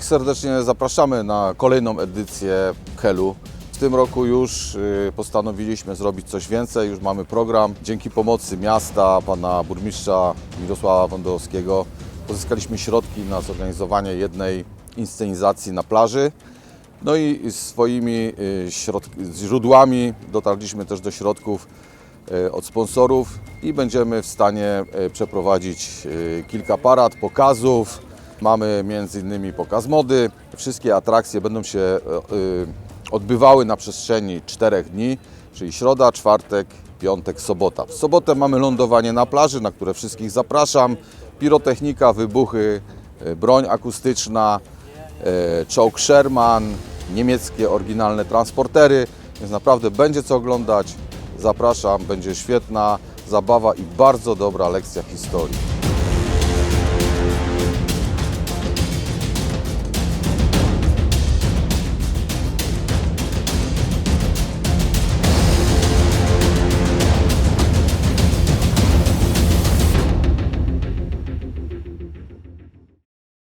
serdecznie zapraszamy na kolejną edycję Helu. W tym roku już y, postanowiliśmy zrobić coś więcej, już mamy program. Dzięki pomocy miasta, pana burmistrza Mirosława Wądowskiego pozyskaliśmy środki na zorganizowanie jednej inscenizacji na plaży. No i swoimi y, źródłami dotarliśmy też do środków y, od sponsorów i będziemy w stanie przeprowadzić kilka parad, pokazów. Mamy innymi pokaz mody. Wszystkie atrakcje będą się y, y, odbywały na przestrzeni czterech dni, czyli środa, czwartek, piątek, sobota. W sobotę mamy lądowanie na plaży, na które wszystkich zapraszam. Pirotechnika, wybuchy, y, broń akustyczna, e, czołg Sherman, niemieckie oryginalne transportery, więc naprawdę będzie co oglądać. Zapraszam, będzie świetna zabawa i bardzo dobra lekcja historii.